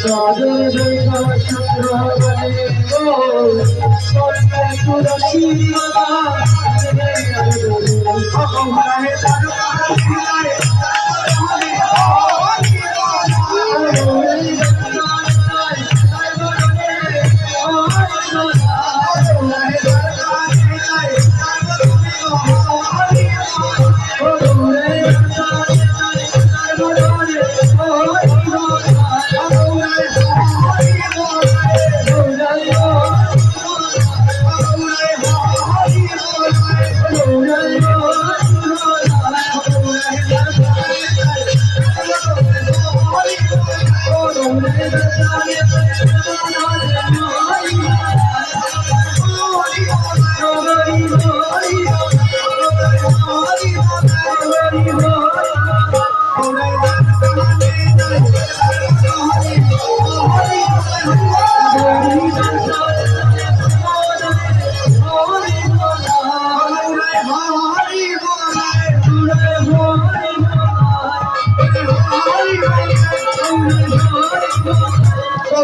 সাগর দেখা শুক্র বলে ও তোমরা সুরক্ষিত